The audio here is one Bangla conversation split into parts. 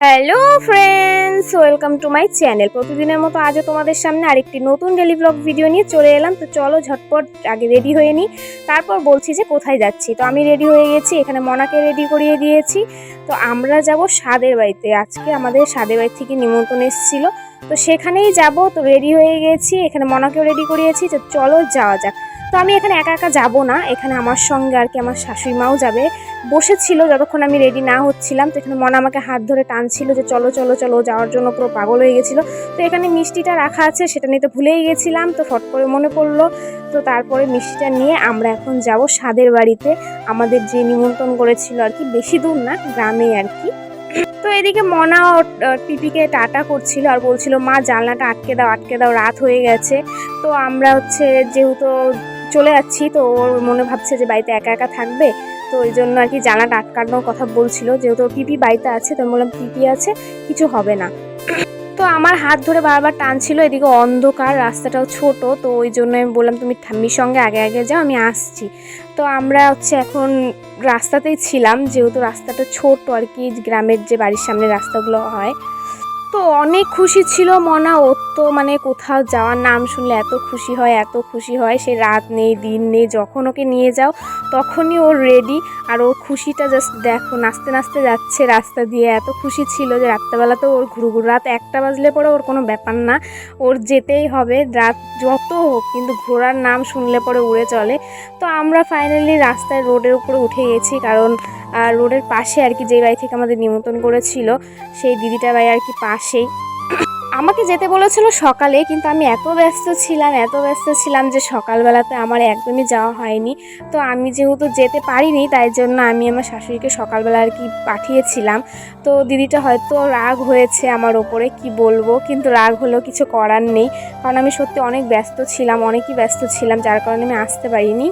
Hello friends welcome to my channel প্রতিদিনের মতো আজও তোমাদের সামনে আরেকটি নতুন ডেলি ব্লগ ভিডিও নিয়ে চলে এলাম। তো চলো ঝটপট আগে রেডি হয়ে নিই তারপর বলছি যে কোথায় যাচ্ছি। তো আমি রেডি হয়ে গেছি। এখানে মনাকে রেডি করিয়ে দিয়েছি। তো আমরা যাব স্বাদের বাড়িতে। আজকে আমাদের স্বাদের বাড়ি থেকে নিমন্ত্রণ এসেছিল। তো সেখানেই যাব। তো রেডি হয়ে গেছি। এখানে মনাকেও রেডি করিয়েছি। তো চলো যাওয়া যাক। তো আমি এখানে একা একা যাব না। এখানে আমার সঙ্গে আর কি আমার শাশুড়ি মাও যাবে। বসেছিল যতক্ষণ আমি রেডি না হচ্ছিলাম, তো এখানে মনে আমাকে হাত ধরে টানছিল যে চলো চলো চলো, যাওয়ার জন্য পুরো পাগল হয়ে গেছিল। তো এখানে মিষ্টিটা রাখা আছে, সেটা নিয়ে তো ভুলেই গেছিলাম, তো ফট করে মনে পড়ল। তো তারপরে মিষ্টিটা নিয়ে আমরা এখন যাব স্বাদের বাড়িতে। আমাদের যে নিমন্ত্রণ করেছিল আর কি, বেশি দূর না গ্রামে আর কি। তো এদিকে মনা পিপিকে টাটা করছিল আর বলছিল, মা, জানলাটা আটকে দাও আটকে দাও, রাত হয়ে গেছে। তো আমরা হচ্ছে যেহেতু চলে যাচ্ছি, তো ওর মনে ভাবছে যে বাড়িতে একা একা থাকবে, তো ওই জন্য আর কি জানাটা আটকানোর কথা বলছিল। যেহেতু পিপি বাড়িতে আছে, তো বললাম, পিপি আছে, কিছু হবে না। তো আমার হাত ধরে বারবার টানছিল, এদিকে অন্ধকার, রাস্তাটাও ছোট, তো ওই জন্য আমি বললাম, তুমি ঠাম্মির সঙ্গে আগে আগে যাও, আমি আসছি। তো আমরা হচ্ছে এখন রাস্তাতেই ছিলাম, যেহেতু রাস্তাটা ছোট আর কি, গ্রামের যে বাড়ির সামনে রাস্তাগুলো হয় তো অনেক খুশি ছিল মনা। ওর তো মানে কোথাও যাওয়ার নাম শুনলে এত খুশি হয়, এত খুশি হয়। সে রাত নেই, দিন নেই, যখন ওকে নিয়ে যাও তখনই ওর রেডি আর ওর খুশিটা জাস্ট দেখো, নাচতে নাচতে যাচ্ছে রাস্তা দিয়ে। এত খুশি ছিল যে রাত্রেবেলা তো ওর ঘুরু ঘুরু রাত একটা বাজলে পরে ওর কোনো ব্যাপার না। ওর যেতেই হবে, রাত যত হোক, কিন্তু ঘোরার নাম শুনলে পরে উড়ে চলে। তো আমরা ফাইনালি রাস্তায় রোডের উপরে উঠে গেছি, কারণ আহ, রোডের পাশে আর কি যে বাড়ি থেকে আমাদের নিমন্ত্রণ করেছিল সেই দিদিটার বাড়ি আর কি পাশেই। আমাকে যেতে বলেছিল সকালে কিন্তু আমি এত ব্যস্ত ছিলাম এত ব্যস্ত ছিলাম যে সকালবেলাতে আমার একদমই যাওয়া হয়নি। তো আমি যেহেতু যেতে পারিনি তাই জন্য আমি আমার শাশুড়িকে সকালবেলা আর কি পাঠিয়েছিলাম। তো দিদিটা হয়তো রাগ হয়েছে আমার ওপরে কি বলব? কিন্তু রাগ হলেও কিছু করার নেই। কারণ আমি সত্যি অনেক ব্যস্ত ছিলাম অনেকই ব্যস্ত ছিলাম যার কারণে আমি আসতে পারিনি।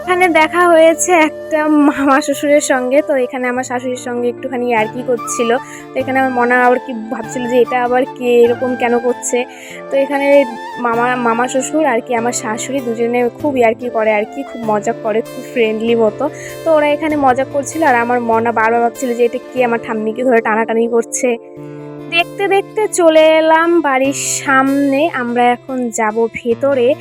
এখানে দেখা হয়েছে একটা মামা শ্বশুরের সঙ্গে। তো এখানে আমার শাশুড়ির সঙ্গে একটুখানি আর কি করছিল। তো এখানে আমার মনে আবার কি ভাবছিল যে এটা আবার কে, এরকম কেন করছে? তো এখানে মামা মামা শ্বশুর আর কি আমার শাশুড়ি দুজনে খুব আর কি করে, আর কি খুব মজা করে, খুব ফ্রেন্ডলি মতো। তো ওরা এখানে মজা করছিল আর আমার মনা বারবার ভাবছিল যে এটা কে আমার ঠাম্মিকে ধরে টানাটানি করছে। দেখতে দেখতে চলে এলাম বাড়ির সামনে। আমরা এখন যাব ভেতরে,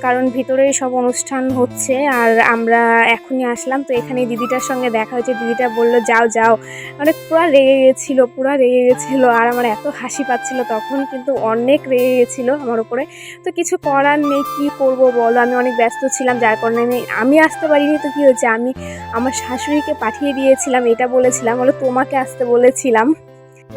কারণ ভিতরে সব অনুষ্ঠান হচ্ছে আর আমরা এখনই আসলাম। তো এখানে দিদিটার সঙ্গে দেখা হয়েছে। দিদিটা বলল, যাও যাও। মানে পুরো রেগে গেছিল, পুরো রেগে গেছিল আর আমার এত হাসি পাচ্ছিল তখন, কিন্তু অনেক রেগে গেছিল আমার উপরে। তো কিছু করার নেই, কী করব বলো? আমি অনেক ব্যস্ত ছিলাম, যার কারণে আমি- আমি আসতে পারিনি। তো কী হয়েছে? আমি আমার শাশুড়িকে পাঠিয়ে দিয়েছিলাম, এটা বলেছিলাম। বলে, তোমাকে আসতে বলেছিলাম।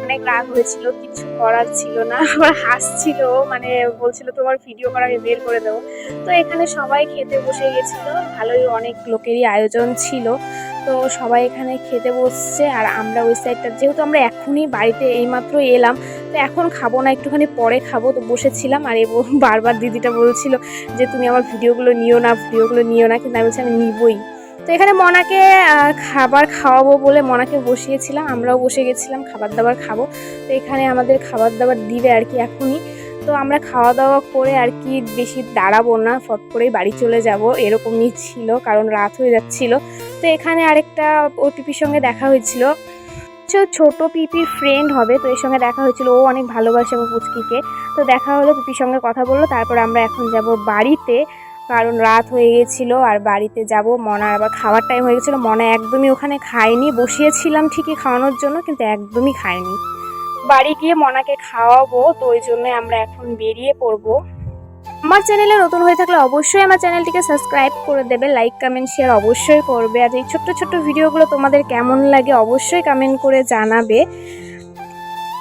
অনেক রাগ হয়েছিল, কিছু করার ছিল না, আবার হাসছিল মানে বলছিল, তোমার ভিডিও করা আমি বের করে দেবো। তো এখানে সবাই খেতে বসে গেছিল, ভালোই অনেক লোকেরই আয়োজন ছিল। তো সবাই এখানে খেতে বসছে, আর আমরা ওই সাইডটা যেহেতু আমরা এখনই বাড়িতে এইমাত্র এলাম, তো এখন খাব না, একটুখানি পরে খাব। তো বসেছিলাম, আর এবং বারবার দিদিটা বলছিল যে, তুমি আমার ভিডিওগুলো নিও না ভিডিওগুলো নিও না। কিন্তু আমি বলছি, আমি নিবই। তো এখানে মনাকে খাবার খাওয়াবো বলে মনাকে বসিয়েছিলাম, আমরাও বসে গেছিলাম, খাবার দাবার খাব। তো এখানে আমাদের খাবার দাবার দিবে আর কি এখনই। তো আমরা খাওয়া দাওয়া করে আর কি বেশি দাঁড়াবো না, ফট করেই বাড়ি চলে যাব, এরকমই ছিল, কারণ রাত হয়ে যাচ্ছিল। তো এখানে আরেকটা ও পিপির সঙ্গে দেখা হয়েছিল। ও ছোট পিপির ফ্রেন্ড হবে, তো এর সঙ্গে দেখা হয়েছিল, ও অনেক ভালোবাসে আমার পুচকিকে। তো দেখা হলো পিপির সঙ্গে কথা বলল, তারপর আমরা এখন যাব বাড়িতে। কারণ রাত হয়ে গেছিল আর বাড়িতে যাব মনার আবার খাওয়ার টাইম হয়ে গেছিল। মনা একদমই ওখানে খায়নি, বসিয়েছিলাম ঠিকই খাওয়ানোর জন্য, কিন্তু একদমই খায়নি। বাড়ি গিয়ে মনাকে খাওয়াবো, তো ওই জন্য আমরা এখন বেরিয়ে পড়ব। আমার চ্যানেলে নতুন হয়ে থাকলে অবশ্যই আমার চ্যানেলটিকে সাবস্ক্রাইব করে দেবে লাইক কমেন্ট শেয়ার অবশ্যই করবে। আর এই ছোট্ট ছোট্ট ভিডিওগুলো তোমাদের কেমন লাগে অবশ্যই কমেন্ট করে জানাবে।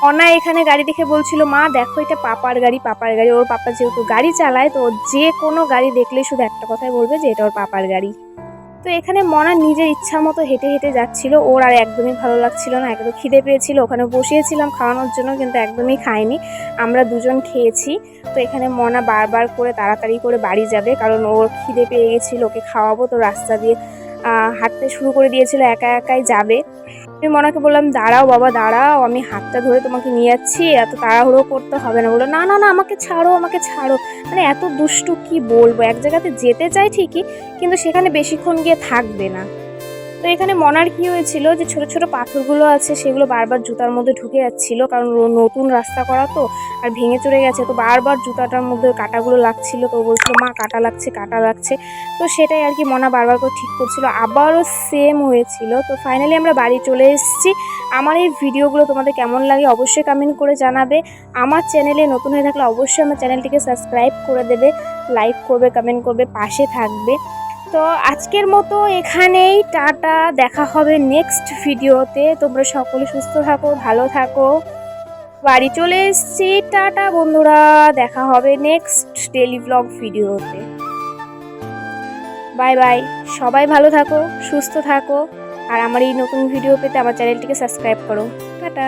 অনা এখানে গাড়ি দেখে বলছিল, মা, দেখো এটা পাপার গাড়ি পাপার গাড়ি। ওর পাপা যেহেতু গাড়ি চালায়, তো যে কোনো গাড়ি দেখলে শুধু একটা কথাই বলবে যে এটা ওর পাপার গাড়ি। তো এখানে মনা নিজের ইচ্ছা মতো হেঁটে হেঁটে যাচ্ছিল। ওর আর একদমই ভালো লাগছিল না, একদম খিদে পেয়েছিল। ওখানে বসিয়েছিলাম খাওয়ানোর জন্য, কিন্তু একদমই খায়নি। আমরা দুজন খেয়েছি। তো এখানে মনা বারবার করে তাড়াতাড়ি করে বাড়ি যাবে, কারণ ওর খিদে পেয়ে গেছিল, ওকে খাওয়াবো। তো রাস্তা দিয়ে হাঁটতে শুরু করে দিয়েছিল, একা একাই যাবে। আমি মনাকে বললাম, দাঁড়াও বাবা, দাঁড়াও, আমি হাতটা ধরে তোমাকে নিয়ে যাচ্ছি, এত তাড়াহুড়ো করতে হবে না। বলল, না না না, আমাকে ছাড়ো আমাকে ছাড়ো। মানে এত দুষ্টু কি বলব? এক জায়গাতে যেতে চাই ঠিকই, কিন্তু সেখানে বেশিক্ষণ গিয়ে থাকবে না। তো এখানে মনার কি হয়েছিল যে ছোট ছোট পাথরগুলো আছে, সেগুলো বারবার জুতার মধ্যে ঢুকে যাচ্ছিল, কারণ নতুন রাস্তা করা তো, আর ভেঙে চড়ে গেছে। তো বারবার জুতাটার মধ্যে কাটাগুলো লাগছিল, তো বলছিল, মা, কাটা লাগছে কাটা লাগছে। তো সেটাই আর কি মনা বারবার করে ঠিক করছিল। আবারও সেম হয়েছিল। তো ফাইনালি আমরা বাড়ি চলে এসেছি। আমার এই ভিডিওগুলো তোমাদের কেমন লাগে অবশ্যই কমেন্ট করে জানাবে। আমার চ্যানেলে নতুন হয়ে থাকলে অবশ্যই আমার চ্যানেলটিকে সাবস্ক্রাইব করে দেবে লাইক করবে কমেন্ট করবে, পাশে থাকবে। তো আজকের মতো এখানেই, টাটা, দেখা হবে নেক্সট ভিডিওতে তোমরা সকলে সুস্থ থাকো, ভালো থাকো। বাড়ি চলে এসেছি, টাটা বন্ধুরা। দেখা হবে নেক্সট ডেলি ব্লগ ভিডিওতে বাই বাই সবাই ভালো থাকো, সুস্থ থাকো। আর আমার এই নতুন ভিডিও পেতে আমার চ্যানেলটিকে সাবস্ক্রাইব করো। টাটা।